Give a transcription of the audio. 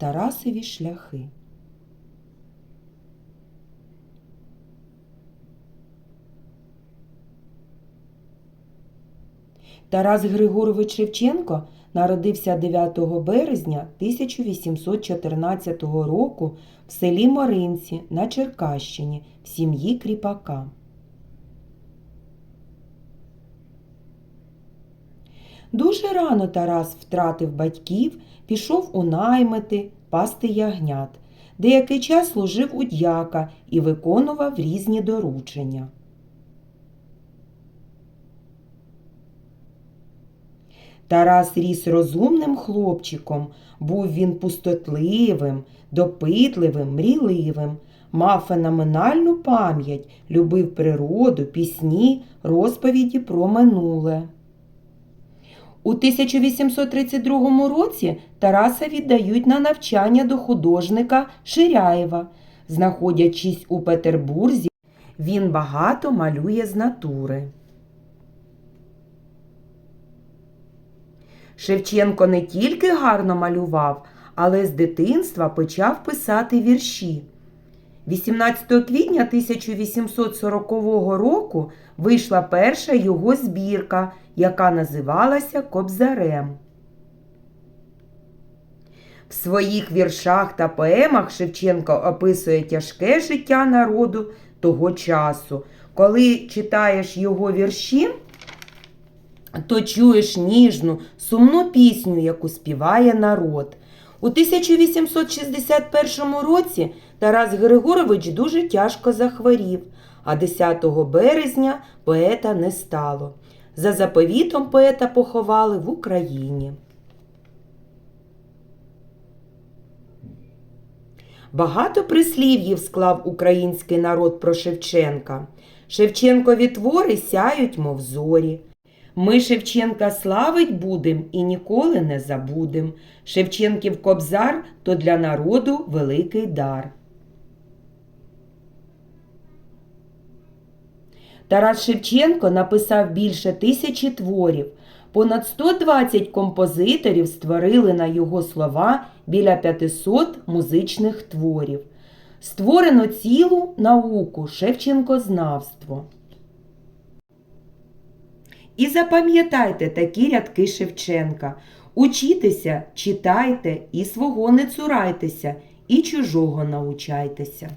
Тарасові шляхи. Тарас Григорович Шевченко народився 9 березня 1814 року в селі Маринці на Черкащині в сім'ї кріпака. Дуже рано Тарас втратив батьків, пішов у наймити, пасти ягнят. Деякий час служив у дяка і виконував різні доручення. Тарас ріс розумним хлопчиком, був він пустотливим, допитливим, мрійливим, мав феноменальну пам'ять, любив природу, пісні, розповіді про минуле. У 1832 році Тараса віддають на навчання до художника Ширяєва. Знаходячись у Петербурзі, він багато малює з натури. Шевченко не тільки гарно малював, але з дитинства почав писати вірші. 18 квітня 1840 року вийшла перша його збірка, яка називалася Кобзарем. В своїх віршах та поемах Шевченко описує тяжке життя народу того часу. Коли читаєш його вірші, то чуєш ніжну, сумну пісню, яку співає народ. У 1861 році Тарас Григорович дуже тяжко захворів, а 10 березня поета не стало. За заповітом поета поховали в Україні. Багато прислів'їв склав український народ про Шевченка. Шевченкові твори сяють, мов зорі. Ми Шевченка славить будем і ніколи не забудем. Шевченків кобзар то для народу великий дар. Тарас Шевченко написав більше тисячі творів. Понад 120 композиторів створили на його слова біля 500 музичних творів. Створено цілу науку Шевченкознавство. І запам'ятайте такі рядки Шевченка. Учітеся, читайте і свого не цурайтеся, і чужого научайтеся.